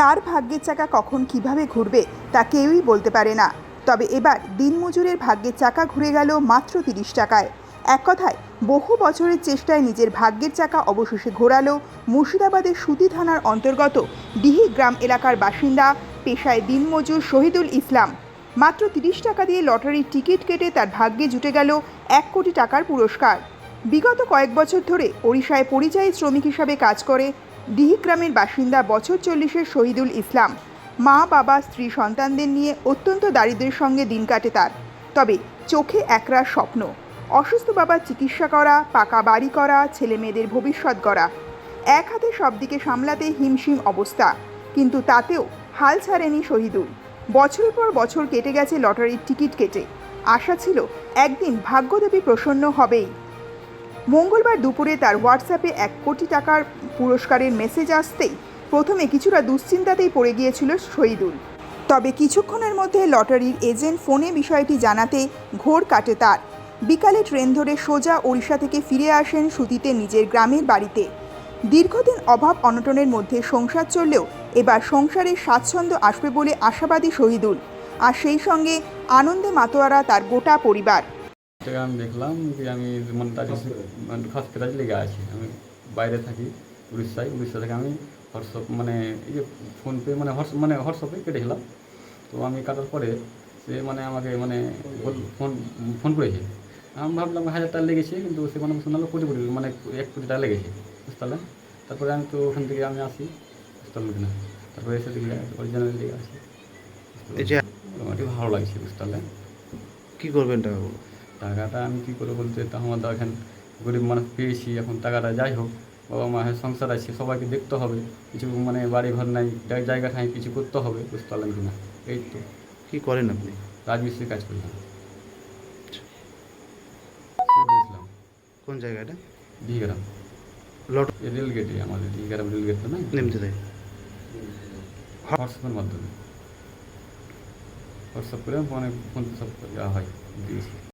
কার ভাগ্যের চাকা কখন কীভাবে ঘুরবে তা কেউই বলতে পারে না। তবে এবার দিনমজুরের ভাগ্যের চাকা ঘুরে গেল মাত্র তিরিশ টাকায়। এক কথায়, বহু বছরের চেষ্টায় নিজের ভাগ্যের চাকা অবশেষে ঘোরালো মুর্শিদাবাদের সুতি থানার অন্তর্গত ডিহি গ্রাম এলাকার বাসিন্দা, পেশায় দিনমজুর শহীদুল ইসলাম। মাত্র তিরিশ টাকা দিয়ে লটারির টিকিট কেটে তার ভাগ্যে জুটে গেল এক কোটি টাকার পুরস্কার। বিগত কয়েক বছর ধরে ওড়িশায় পরিযায়ী শ্রমিক হিসাবে কাজ করে ডিহি গ্রামের বাসিন্দা বছর চল্লিশের শহীদুল ইসলাম। মা, বাবা, স্ত্রী, সন্তানদের নিয়ে অত্যন্ত দারিদ্র্যের সঙ্গে দিন কাটে তার। তবে চোখে একরাশ স্বপ্ন, অসুস্থ বাবার চিকিৎসা করা, পাকা বাড়ি করা, ছেলে মেয়েদের ভবিষ্যৎ গড়া। এক হাতে সব দিকে সামলাতে হিমশিম অবস্থা, কিন্তু তাতেও হাল ছাড়েনি শহীদুল। বছরের পর বছর কেটে গেছে লটারির টিকিট কেটে। আশা ছিল একদিন ভাগ্যদেবী প্রসন্ন হবেই। মঙ্গলবার দুপুরে তার হোয়াটসঅ্যাপে এক কোটি টাকার পুরস্কারের মেসেজ আসতেই প্রথমে কিছুটা দুশ্চিন্তাতেই পড়ে গিয়েছিল শহীদুল। তবে কিছুক্ষণের মধ্যে লটারির এজেন্ট ফোনে বিষয়টি জানাতে ঘোর কাটে তার। বিকালে ট্রেন ধরে সোজা ওড়িশা থেকে ফিরে আসেন সুতিতে নিজের গ্রামের বাড়িতে। দীর্ঘদিন অভাব অনটনের মধ্যে সংসার চললেও এবার সংসারের স্বাচ্ছন্দ্য আসবে বলে আশাবাদী শহীদুল। আর সেই সঙ্গে আনন্দে মাতোয়ারা তার গোটা পরিবার। থেকে আমি দেখলাম যে আমি মানে তার মানে ক্লাস লেগে আছি। আমি বাইরে থাকি উড়িষ্যায় উড়িষ্যা থেকে আমি হোয়াটসঅ্যাপ মানে এই যে ফোনপে মানে হোয়াটস মানে হোয়াটসঅ্যাপে কেটেছিলাম তো আমি কাটার পরে সে মানে আমাকে মানে ফোন ফোন করেছে। আমি ভাবলাম হাজার টাকা লেগেছে কিন্তু সে মানে শোনালো কোটি কোটি মানে এক কোটি টাকা লেগেছে। বুঝতে তারপরে আমি তো ওখান থেকে আমি আসি বুঝতে পারলেন না। তারপরে এসে দেখি অরিজিনাল লেগে যে মোটামুটি ভালো লাগছে বুঝতে পারলেন? কি করবেন টাকাগুলো টাকাটা আমি কী করে বলতে তো আমার তো এখন গরিব মানুষ পেয়েছি এখন টাকাটা যাই হোক বাবা মায়ের সংসার আছে সবাইকে দেখতে হবে। কিছু মানে বাড়ি ঘর নাই জায়গা ঠাঁই কিছু করতে হবে বুঝতে পারলেন কি না এই তো। কি করেন আপনি? রাজমিস্ত্রি কাজ করলাম। ইসলাম কোন জায়গাটা? দিঘিগ্রাম। লট এই রেল গেটে আমাদের দিঘিগ্রাম রেল গেট তো না নেমতে দেয় হোয়াটসঅ্যাপের মাধ্যমে। হোয়াটসঅ্যাপ করে মানে ফোন সব দেওয়া হয় দিয়েছি।